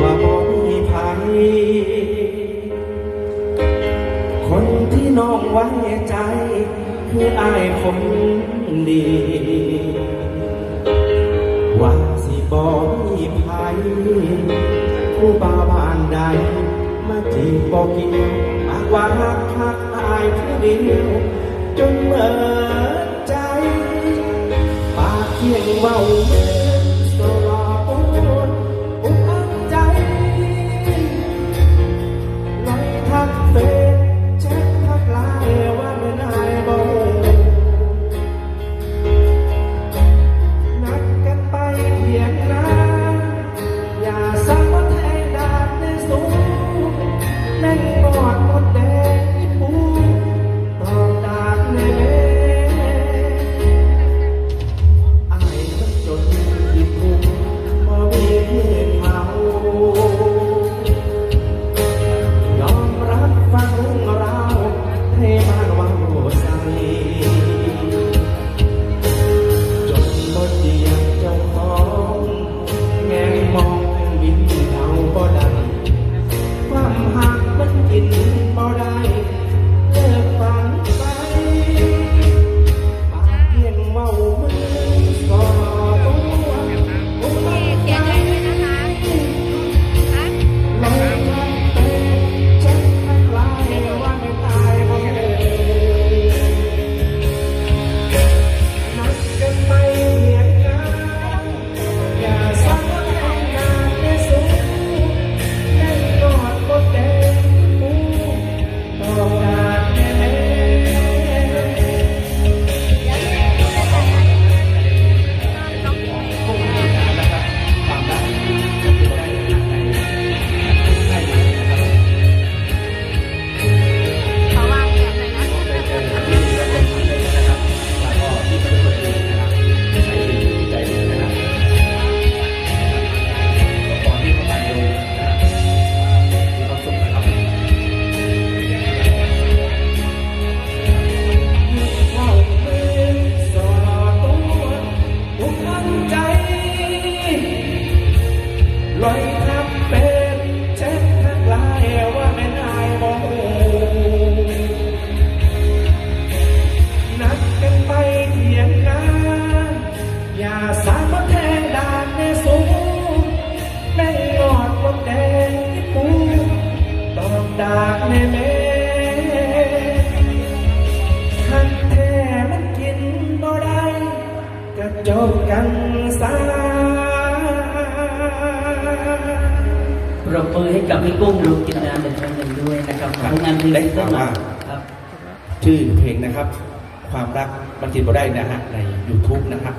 ว่าบ่มีภัย คนที่น้องไว้ใจ คืออายคนดี ว่าสิบ่มีภัย ผู้บ่าวบ้านใด มาจีบบ่เกินยมากว่าหักหักอายผู้เดียว จนเมื่อ จบกันซาปรบมืให้กับพี่กุ้งลุงกินน้ำเด็นคหนึ่งด้วยนะครับคลงานที่ได้ความว่าชื่อเพลงนะครับ ความรักมันกินบ่ได้นะฮะใน YouTube นะครับ